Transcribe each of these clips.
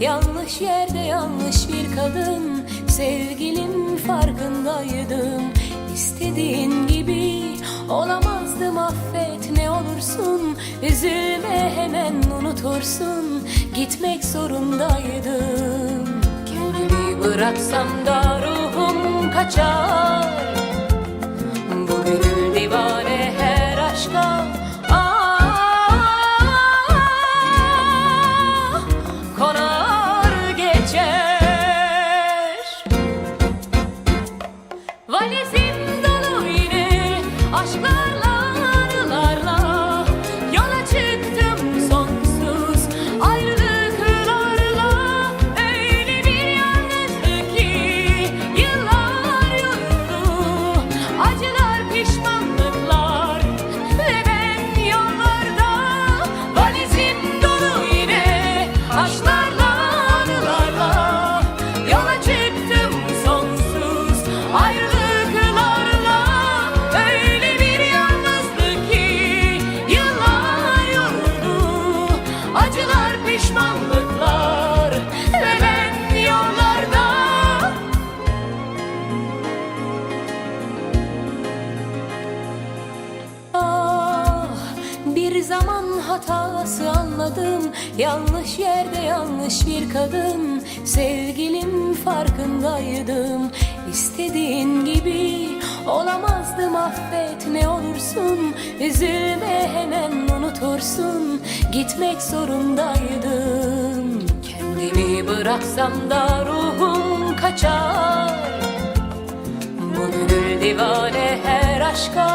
Yanlış yerde yanlış bir kadın. Sevgilim farkındaydım. İstediğin gibi olamazdım affet ne olursun. Üzülme hemen unutursun. Gitmek zorundaydım. Kendimi bıraksam da ruhum kaçar. Bu gönül divane her aşka pişmanlıklar ve ben yollarda. Ah, bir zaman hatası anladım. Yanlış yerde yanlış bir kadın. Sevgilim farkındaydım. İstediğin gibi olamazdım affet ne olursun. Üzülme hemen unutursun. Gitmek zorundaydım. Kendimi bıraksam da ruhum kaçar. Bu gönül divane her aşka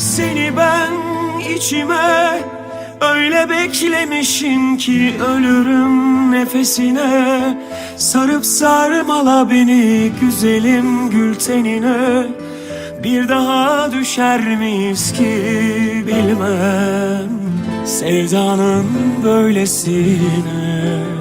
Seni ben içime öyle beklemişim ki ölürüm nefesine. Sarıp sarmala beni güzelim gül tenine. Bir daha düşer miyiz ki bilmem. Sevdanın böylesine